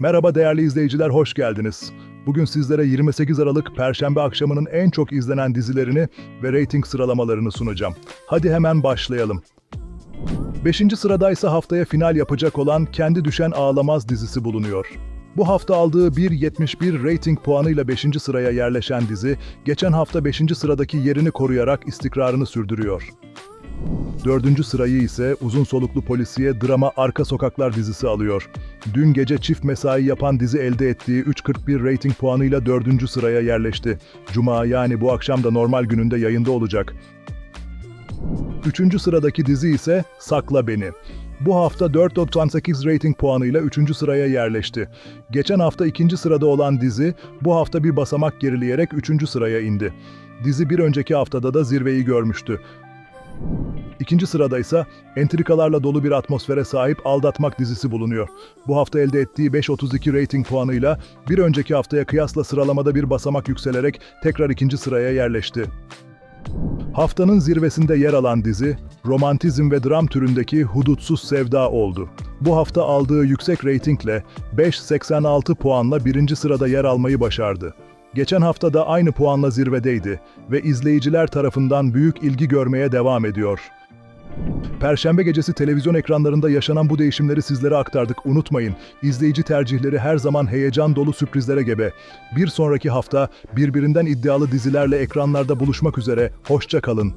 Merhaba değerli izleyiciler, hoş geldiniz. Bugün sizlere 28 Aralık Perşembe akşamının en çok izlenen dizilerini ve reyting sıralamalarını sunacağım. Hadi hemen başlayalım. 5. sıradaysa haftaya final yapacak olan Kendi Düşen Ağlamaz dizisi bulunuyor. Bu hafta aldığı 1.71 rating puanıyla 5. sıraya yerleşen dizi, geçen hafta 5. sıradaki yerini koruyarak istikrarını sürdürüyor. Dördüncü sırayı ise uzun soluklu polisiye drama Arka Sokaklar dizisi alıyor. Dün gece çift mesai yapan dizi elde ettiği 3.41 rating puanıyla dördüncü sıraya yerleşti. Cuma yani bu akşam da normal gününde yayında olacak. Üçüncü sıradaki dizi ise Sakla Beni. Bu hafta 4.98 rating puanıyla 3. sıraya yerleşti. Geçen hafta ikinci sırada olan dizi bu hafta bir basamak gerileyerek 3. sıraya indi. Dizi bir önceki haftada da zirveyi görmüştü. İkinci sırada ise entrikalarla dolu bir atmosfere sahip Aldatmak dizisi bulunuyor. Bu hafta elde ettiği 5.32 rating puanıyla bir önceki haftaya kıyasla sıralamada bir basamak yükselerek tekrar ikinci sıraya yerleşti. Haftanın zirvesinde yer alan dizi, romantizm ve dram türündeki Hudutsuz Sevda oldu. Bu hafta aldığı yüksek reytingle 5.86 puanla birinci sırada yer almayı başardı. Geçen hafta da aynı puanla zirvedeydi ve izleyiciler tarafından büyük ilgi görmeye devam ediyor. Perşembe gecesi televizyon ekranlarında yaşanan bu değişimleri sizlere aktardık. Unutmayın, izleyici tercihleri her zaman heyecan dolu sürprizlere gebe. Bir sonraki hafta birbirinden iddialı dizilerle ekranlarda buluşmak üzere. Hoşça kalın.